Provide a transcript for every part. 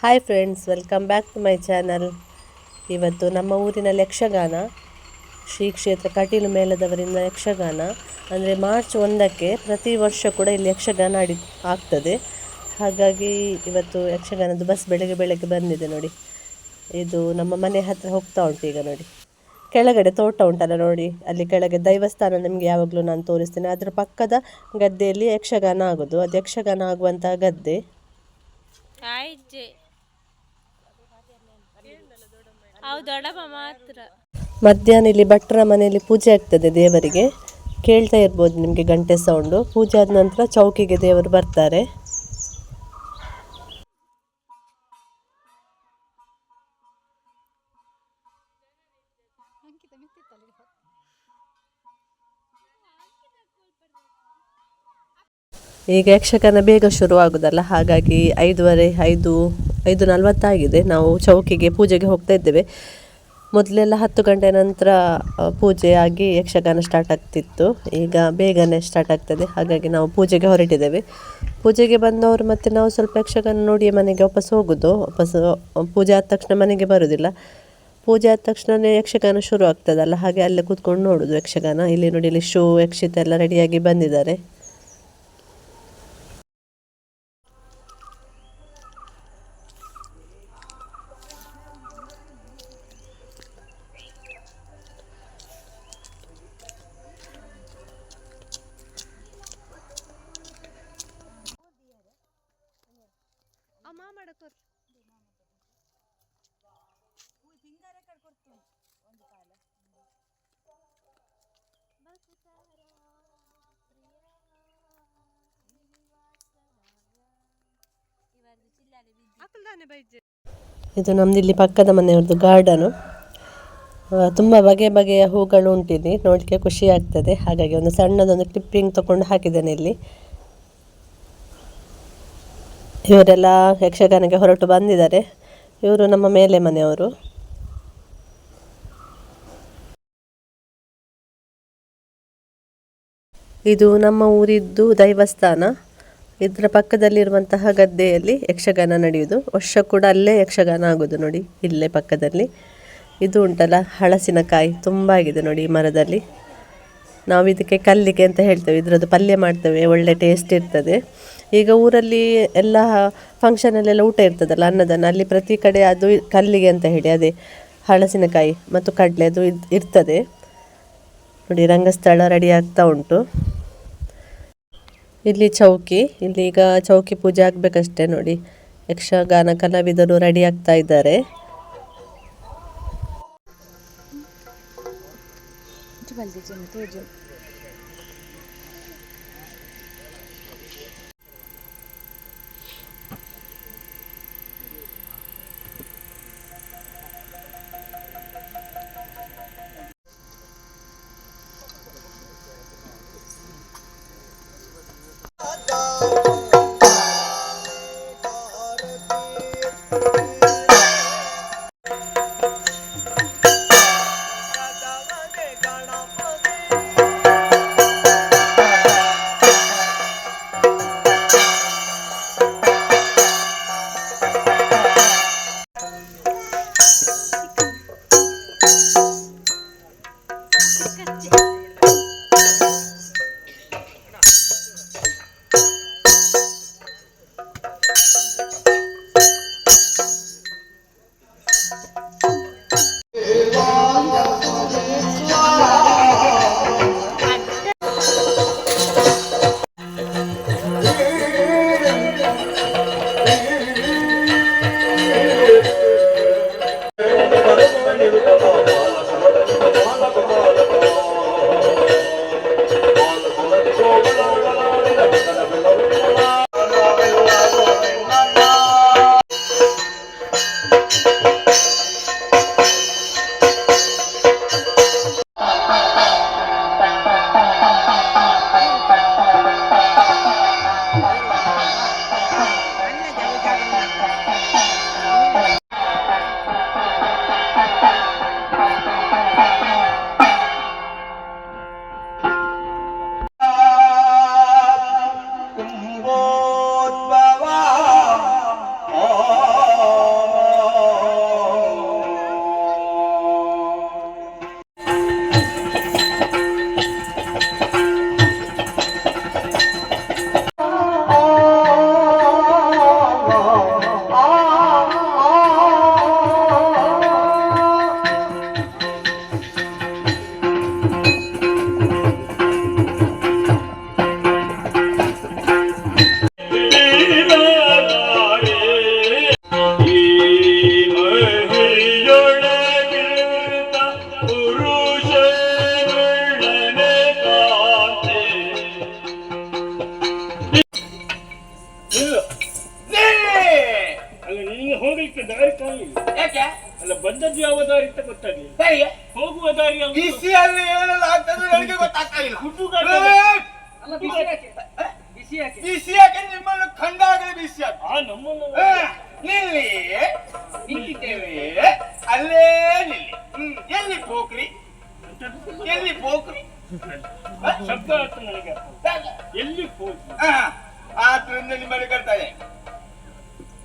Hi friends welcome back to my channel ಇವತ್ತು ನಮ್ಮ ಊರಿನ ಯಕ್ಷಗಾನ, ಶ್ರೀ ಕ್ಷೇತ್ರ ಕಟೀಲು ಮೇಳದವರಿಂದ ಯಕ್ಷಗಾನ. ಅಂದರೆ ಮಾರ್ಚ್ ಒಂದಕ್ಕೆ ಪ್ರತಿ ವರ್ಷ ಕೂಡ ಇಲ್ಲಿ ಯಕ್ಷಗಾನ ಆಡಿ, ಆಗ್ತದೆ. ಹಾಗಾಗಿ ಇವತ್ತು ಯಕ್ಷಗಾನದ ಬಸ್ ಬೆಳಗ್ಗೆ ಬೆಳಗ್ಗೆ ಬಂದಿದೆ ನೋಡಿ. ಇದು ನಮ್ಮ ಮನೆ ಹತ್ತಿರ ಹೋಗ್ತಾ ಉಂಟು ಈಗ ನೋಡಿ. ಕೆಳಗಡೆ ತೋಟ ಉಂಟಲ್ಲ ನೋಡಿ. ಅಲ್ಲಿ ಕೆಳಗೆ ದೈವಸ್ಥಾನ ನಿಮಗೆ ಯಾವಾಗಲೂ ನಾನು ತೋರಿಸ್ತೇನೆ. ಅದರ ಪಕ್ಕದ ಗದ್ದೆಯಲ್ಲಿ ಯಕ್ಷಗಾನ ಆಗೋದು. ಅದು ಯಕ್ಷಗಾನ ಆಗುವಂತಹ ಗದ್ದೆ. ಮಧ್ಯಾಹ್ನ ಇಲ್ಲಿ ಭಟ್ರ ಮನೆಯಲ್ಲಿ ಪೂಜೆ ಆಗ್ತದೆ ದೇವರಿಗೆ. ಕೇಳ್ತಾ ಇರ್ಬೋದು ನಿಮಗೆ ಗಂಟೆ ಸೌಂಡು ಪೂಜೆ ಆದ ನಂತರ ಚೌಕಿಗೆ ದೇವರು ಬರ್ತಾರೆ. ಈಗ ಯಕ್ಷಗಾನ ಬೇಗ ಶುರು ಆಗುದಲ್ಲ ಹಾಗಾಗಿ ಐದುವರೆ, ಐದು ಐದು ನಲವತ್ತಾಗಿದೆ. ನಾವು ಚೌಕಿಗೆ ಪೂಜೆಗೆ ಹೋಗ್ತಾ ಇದ್ದೇವೆ. ಮೊದಲೆಲ್ಲ ಹತ್ತು ಗಂಟೆ ನಂತರ ಪೂಜೆ ಆಗಿ ಯಕ್ಷಗಾನ ಸ್ಟಾರ್ಟ್ ಆಗ್ತಿತ್ತು. ಈಗ ಬೇಗನೆ ಸ್ಟಾರ್ಟ್ ಆಗ್ತದೆ. ಹಾಗಾಗಿ ನಾವು ಪೂಜೆಗೆ ಹೊರಟಿದ್ದೇವೆ. ಪೂಜೆಗೆ ಬಂದವರು ಮತ್ತು ನಾವು ಸ್ವಲ್ಪ ಯಕ್ಷಗಾನ ನೋಡಿ ಮನೆಗೆ ವಾಪಸ್ ಹೋಗೋದು. ವಾಪಸ್ ಪೂಜೆ ಆದ ತಕ್ಷಣ ಮನೆಗೆ ಬರೋದಿಲ್ಲ. ಪೂಜೆ ಆದ ತಕ್ಷಣವೇ ಯಕ್ಷಗಾನ ಶುರು ಆಗ್ತದಲ್ಲ. ಹಾಗೆ ಅಲ್ಲೇ ಕೂತ್ಕೊಂಡು ನೋಡೋದು ಯಕ್ಷಗಾನ. ಇಲ್ಲಿ ನೋಡಿ, ಇಲ್ಲಿ ಶೋ, ಯಕ್ಷಿತ ಎಲ್ಲ ರೆಡಿಯಾಗಿ ಬಂದಿದ್ದಾರೆ. ಇದು ನಮ್ದು ಇಲ್ಲಿ ಪಕ್ಕದ ಮನೆಯವ್ರದ್ದು ಗಾರ್ಡನು ತುಂಬ ಬಗೆ ಬಗೆಯ ಹೂಗಳು ಉಂಟಿದೆ ನೋಡಲಿಕ್ಕೆ ಖುಷಿ ಆಗ್ತದೆ. ಹಾಗಾಗಿ ಒಂದು ಸಣ್ಣದೊಂದು ಕ್ಲಿಪ್ಪಿಂಗ್ ತಗೊಂಡು ಹಾಕಿದ್ದೇನೆ ಇಲ್ಲಿ. ಇವರೆಲ್ಲ ಯಕ್ಷಗಾನಕ್ಕೆ ಹೊರಟು ಬಂದಿದ್ದಾರೆ. ಇವರು ನಮ್ಮ ಮೇಲೆ ಮನೆಯವರು. ಇದು ನಮ್ಮ ಊರಿದ್ದು ದೈವಸ್ಥಾನ. ಇದರ ಪಕ್ಕದಲ್ಲಿರುವಂತಹ ಗದ್ದೆಯಲ್ಲಿ ಯಕ್ಷಗಾನ ನಡೆಯುವುದು. ವರ್ಷ ಕೂಡ ಅಲ್ಲೇ ಯಕ್ಷಗಾನ ಆಗೋದು ನೋಡಿ, ಇಲ್ಲೇ ಪಕ್ಕದಲ್ಲಿ. ಇದು ಉಂಟಲ್ಲ, ಹಳಸಿನಕಾಯಿ ತುಂಬ ಆಗಿದೆ ನೋಡಿ ಈ ಮರದಲ್ಲಿ. ನಾವು ಇದಕ್ಕೆ ಕಲ್ಲಿಗೆ ಅಂತ ಹೇಳ್ತೇವೆ, ಇದರದ್ದು ಪಲ್ಯ ಮಾಡ್ತೇವೆ, ಒಳ್ಳೆ ಟೇಸ್ಟ್ ಇರ್ತದೆ. ಈಗ ಊರಲ್ಲಿ ಎಲ್ಲ ಫಂಕ್ಷನಲ್ಲೆಲ್ಲ ಊಟ ಇರ್ತದಲ್ಲ, ಅನ್ನದಾನ, ಅಲ್ಲಿ ಪ್ರತಿ ಕಡೆ ಅದು ಕಲ್ಲಿಗೆ ಅಂತ ಹೇಳಿ, ಅದೇ ಹಳಸಿನಕಾಯಿ ಮತ್ತು ಕಡಲೆ ಅದು ಇರ್ತದೆ. ನೋಡಿ, ರಂಗಸ್ಥಳ ರೆಡಿ ಆಗ್ತಾ ಉಂಟು. ಇಲ್ಲಿ ಚೌಕಿ ಇಲ್ಲಿ ಈಗ ಚೌಕಿ ಪೂಜೆ ಆಗಬೇಕಷ್ಟೆ ನೋಡಿ. ಯಕ್ಷಗಾನ ಕಲಾವಿದರು ರೆಡಿ ಆಗ್ತಾ ಇದ್ದಾರೆ. ಸರಿ. ಹೋಗುವ ದಾರಿ? ಬಿಸಿಯಲ್ಲಿ ಏನೆಲ್ಲ ಆಗ್ತದೆ ನನಗೆ ಗೊತ್ತಾಗ್ತಾ ಇಲ್ಲ. ಬಿಸಿ ಯಾಕೆ? ನಿಮ್ಮನ್ನು ಕಂಡಾಗಲೇ ಬಿಸಿ ಆಯ್ತು ಆ ನಮ್ಮನ್ನು ಆ, ನಿಲ್ಲಿ. ನಿಂತಿದ್ದೇವೆ. ಅಲ್ಲೇ ನಿಲ್ಲಿ. ಹ್ಮ್. ಎಲ್ಲಿ ಪೋಖ್ರಿ ಎಲ್ಲಿ ಪೋಖ್ರಿ ಶಬ್ದ ಅರ್ಥ ನನಗೆ. ಎಲ್ಲಿ ಹೋಗಿ ಆ, ಆದ್ರಿಂದ ನಿಮ್ಮಲ್ಲಿ ಕರ್ತಾರೆ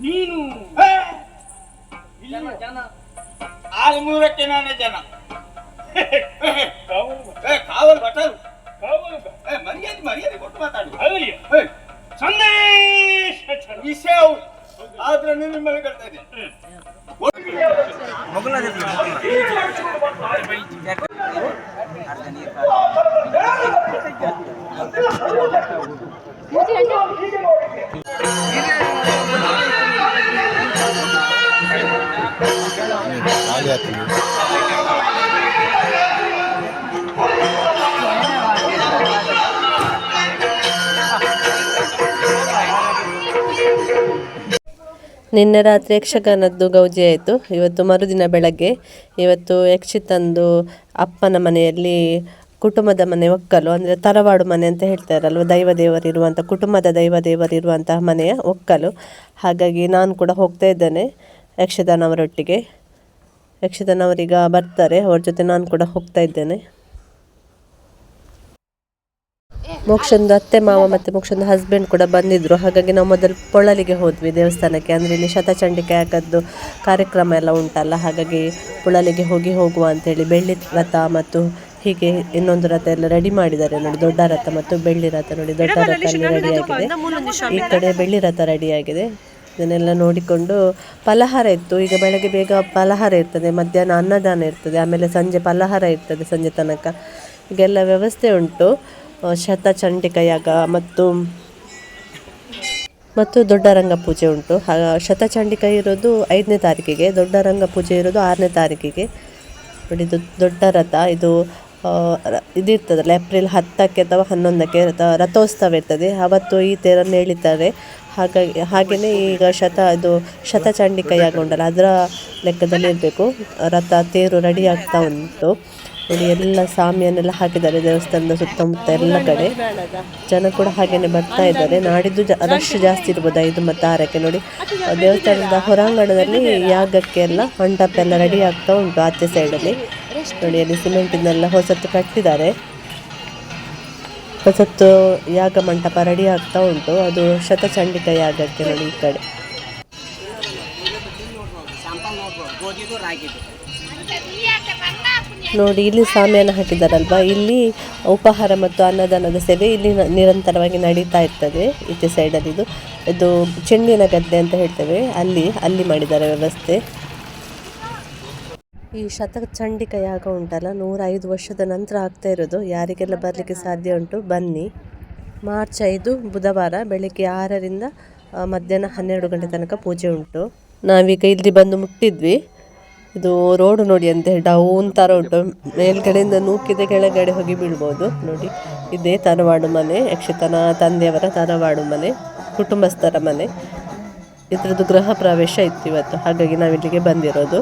ನೀನು ಆಲ್ಮೂರಕ್ಕೆ ನಾನೇ ಜನ. ಕಾವಲು ಏ, ಕಾವಲ್ ಬಟಲ್ ಕಾವಲು ಏ, ಮರ್ಯಾದೆ ಮರ್ಯಾದೆ ಕೊಟ್ಟು ಮಾತಾಡು. ಸಂದೇಶ. ವಿಷಯ ಆದ್ರೆ ನಿಮ್ಮಲ್ಲಿ ಕರ್ತಾ ನಿನ್ನೆ ರಾತ್ರಿ ಯಕ್ಷಗಾನದ್ದು ಗೌಜಿ ಆಯಿತು. ಇವತ್ತು ಮರುದಿನ ಬೆಳಗ್ಗೆ. ಇವತ್ತು ಯಕ್ಷಿ ತಂದು ಅಪ್ಪನ ಮನೆಯಲ್ಲಿ ಕುಟುಂಬದ ಮನೆ ಒಕ್ಕಲು. ಅಂದರೆ ತರವಾಡು ಮನೆ ಅಂತ ಹೇಳ್ತಾರಲ್ವ ದೈವ ದೇವರಿರುವಂಥ ಕುಟುಂಬದ ದೈವ ದೇವರಿರುವಂತಹ ಮನೆಯ ಒಕ್ಕಲು. ಹಾಗಾಗಿ ನಾನು ಕೂಡ ಹೋಗ್ತಾ ಇದ್ದೇನೆ ಯಕ್ಷಗಾನವರೊಟ್ಟಿಗೆ ಯಕ್ಷಗಾನವರೀಗ ಬರ್ತಾರೆ. ಅವ್ರ ಜೊತೆ ನಾನು ಕೂಡ ಹೋಗ್ತಾ ಇದ್ದೇನೆ. ಮೋಕ್ಷಂದು ಅತ್ತೆ, ಮಾವ ಮತ್ತು ಮೋಕ್ಷಂದು ಹಸ್ಬೆಂಡ್ ಕೂಡ ಬಂದಿದ್ರು. ಹಾಗಾಗಿ ನಾವು ಮೊದಲು ಪೊಳಲಿಗೆ ಹೋದ್ವಿ ದೇವಸ್ಥಾನಕ್ಕೆ. ಅಂದರೆ ಇಲ್ಲಿ ಶತಚಂಡಿಕೆ ಹಾಕದ್ದು ಕಾರ್ಯಕ್ರಮ ಎಲ್ಲ ಉಂಟಲ್ಲ. ಹಾಗಾಗಿ ಪೊಳಲಿಗೆ ಹೋಗಿ ಹೋಗುವ ಅಂತೇಳಿ ಬೆಳ್ಳಿ ರಥ ಮತ್ತು ಹೀಗೆ ಇನ್ನೊಂದು ರಥ ಎಲ್ಲ ರೆಡಿ ಮಾಡಿದ್ದಾರೆ ನೋಡಿ. ದೊಡ್ಡ ರಥ ಮತ್ತು ಬೆಳ್ಳಿ ರಥ ನೋಡಿ. ದೊಡ್ಡ ರಥ ರೆಡಿಯಾಗಿದೆ ಈ ಕಡೆ ಬೆಳ್ಳಿ ರಥ ರೆಡಿ ಆಗಿದೆ. ಇದನ್ನೆಲ್ಲ ನೋಡಿಕೊಂಡು ಫಲಹಾರ ಇತ್ತು. ಈಗ ಬೆಳಗ್ಗೆ ಬೇಗ ಫಲಹಾರ ಇರ್ತದೆ, ಮಧ್ಯಾಹ್ನ ಅನ್ನದಾನ ಇರ್ತದೆ, ಆಮೇಲೆ ಸಂಜೆ ಫಲಹಾರ ಇರ್ತದೆ ಸಂಜೆ ತನಕ. ಈಗೆಲ್ಲ ವ್ಯವಸ್ಥೆ ಉಂಟು. ಶತ ಶತಚಂಡಿಕ ಯಾಗ ಮತ್ತು ಮತ್ತು ದೊಡ್ಡ ರಂಗ ಪೂಜೆ ಉಂಟು. ಶತ ಶತಚಂಡಿಕ ಇರೋದು ಐದನೇ ತಾರೀಕಿಗೆ, ದೊಡ್ಡ ರಂಗ ಪೂಜೆ ಇರೋದು ಆರನೇ ತಾರೀಕಿಗೆ. ನೋಡಿ ದೊಡ್ಡ ರಥ, ಇದು ಇದಿರ್ತದಲ್ಲ ಏಪ್ರಿಲ್ ಹತ್ತಕ್ಕೆ ಅಥವಾ ಹನ್ನೊಂದಕ್ಕೆ ರಥ, ರಥೋತ್ಸವ ಇರ್ತದೆ. ಅವತ್ತು ಈ ತೇರನ್ನು ಎಳಿತಾರೆ. ಹಾಗಾಗಿ ಹಾಗೆಯೇ ಈಗ ಶತ ಅದು ಶತಚಂಡಿಕ ಯಾಗ ಅದರ ಲೆಕ್ಕದಲ್ಲಿ ಇರಬೇಕು. ರಥ, ತೇರು ರೆಡಿ ಆಗ್ತಾ ಉಂಟು. ನೋಡಿ, ಎಲ್ಲ ಸಾಮಿಯನ್ನೆಲ್ಲ ಹಾಕಿದ್ದಾರೆ. ದೇವಸ್ಥಾನದ ಸುತ್ತಮುತ್ತ ಎಲ್ಲ ಕಡೆ. ಜನ ಕೂಡ ಹಾಗೇನೆ ಬರ್ತಾ ಇದ್ದಾರೆ. ನಾಡಿದ್ದು ಜ ರಶ್ ಜಾಸ್ತಿ ಇರ್ಬೋದು, ಐದು ಮತ್ತು ಆರಕ್ಕೆ. ನೋಡಿ, ದೇವಸ್ಥಾನದ ಹೊರಾಂಗಣದಲ್ಲಿ ಯಾಗಕ್ಕೆ ಎಲ್ಲ ಮಂಟಪ ಎಲ್ಲ ರೆಡಿ ಆಗ್ತಾ ಉಂಟು ಆಚೆ ಸೈಡಲ್ಲಿ ನೋಡಿ, ಅಲ್ಲಿ ಸಿಮೆಂಟಿನೆಲ್ಲ ಹೊಸತ್ತು ಕಟ್ಟಿದ್ದಾರೆ. ಹೊಸತ್ತು ಯಾಗ ಮಂಟಪ ರೆಡಿ ಆಗ್ತಾ ಉಂಟು. ಅದು ಶತಚಂಡಿಕ ಯಾಗಕ್ಕೆ ನೋಡಿ ಈ ಕಡೆ. ನೋಡಿ, ಇಲ್ಲಿ ಸಾಮಿಯನ್ನು ಹಾಕಿದಾರಲ್ವಾ ಇಲ್ಲಿ ಉಪಹಾರ ಮತ್ತು ಅನ್ನದಾನದ ಸೇವೆ ಇಲ್ಲಿ ನಿರಂತರವಾಗಿ ನಡೀತಾ ಇರ್ತದೆ. ಈಚೆ ಸೈಡಲ್ಲಿ ಇದು ಇದು ಚೆಂಡಿನ ಗದ್ದೆ ಅಂತ ಹೇಳ್ತೇವೆ. ಅಲ್ಲಿ ಅಲ್ಲಿ ಮಾಡಿದ್ದಾರೆ ವ್ಯವಸ್ಥೆ. ಈ ಶತಚಂಡಿಕ ಯಾಗ ಉಂಟಲ್ಲ, ನೂರೈದು ವರ್ಷದ ನಂತರ ಆಗ್ತಾ ಇರೋದು. ಯಾರಿಗೆಲ್ಲ ಬರಲಿಕ್ಕೆ ಸಾಧ್ಯ ಉಂಟು, ಬನ್ನಿ. ಮಾರ್ಚ್ ಐದು, ಬುಧವಾರ, ಬೆಳಿಗ್ಗೆ ಆರರಿಂದ ಮಧ್ಯಾಹ್ನ ಹನ್ನೆರಡು ಗಂಟೆ ತನಕ ಪೂಜೆ ಉಂಟು. ನಾವೀಗ ಇಲ್ಲಿ ಬಂದು ಮುಟ್ಟಿದ್ವಿ. ಇದು ರೋಡ್ ನೋಡಿ ಅಂತ ಡೌನ್ ಥರ ಉಂಟು. ಮೇಲ್ಗಡೆಯಿಂದ ನೂಕಿದೆ ಕೆಳಗಡೆ ಹೋಗಿ ಬೀಳ್ಬೋದು. ನೋಡಿ, ಇದೇ ತರವಾಡು ಮನೆ, ಯಕ್ಷತನ ತಂದೆಯವರ ತರವಾಡು ಮನೆ, ಕುಟುಂಬಸ್ಥರ ಮನೆ. ಇದರದ್ದು ಗೃಹ ಪ್ರವೇಶ ಇತ್ತು ಇವತ್ತು. ಹಾಗಾಗಿ ನಾವಿಲ್ಲಿಗೆ ಬಂದಿರೋದು.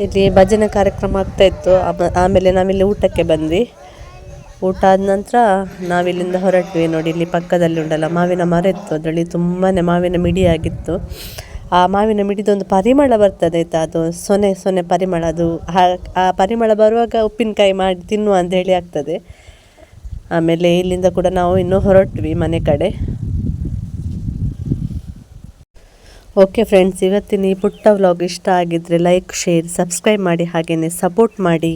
ಇಲ್ಲಿ ಭಜನೆ ಕಾರ್ಯಕ್ರಮ ಆಗ್ತಾ ಇತ್ತು. ಆಮ- ಆಮೇಲೆ ನಾವಿಲ್ಲಿ ಊಟಕ್ಕೆ ಬಂದ್ವಿ. ಊಟ ಆದ ನಂತರ ನಾವಿಲ್ಲಿಂದ ಹೊರಟ್ವಿ. ನೋಡಿ, ಇಲ್ಲಿ ಪಕ್ಕದಲ್ಲಿ ಉಂಡಲ್ಲ ಮಾವಿನ ಮರ ಇತ್ತು. ಅದರಲ್ಲಿ ತುಂಬಾ ಮಾವಿನ ಮಿಡಿ ಆಗಿತ್ತು. ಆ ಮಾವಿನ ಮಿಡಿದೊಂದು ಪರಿಮಳ ಬರ್ತದೆ, ಆಯ್ತಾ? ಅದು ಸೊನೆ ಸೊನೆ ಪರಿಮಳ. ಅದು ಆ ಪರಿಮಳ ಬರುವಾಗ ಉಪ್ಪಿನಕಾಯಿ ಮಾಡಿ ತಿನ್ನುವ ಅಂತ ಹೇಳಿ ಆಗ್ತದೆ. ಆಮೇಲೆ ಇಲ್ಲಿಂದ ಕೂಡ ನಾವು ಇನ್ನೂ ಹೊರಟ್ವಿ ಮನೆ ಕಡೆ. ಓಕೆ ಫ್ರೆಂಡ್ಸ್ ಇವತ್ತಿನ ಈ ಪುಟ್ಟ ವ್ಲಾಗ್ ಇಷ್ಟ ಆಗಿದ್ರೆ ಲೈಕ್ ಶೇರ್ ಸಬ್ಸ್ಕ್ರೈಬ್ ಮಾಡಿ ಹಾಗೆಯೇ ಸಪೋರ್ಟ್ ಮಾಡಿ.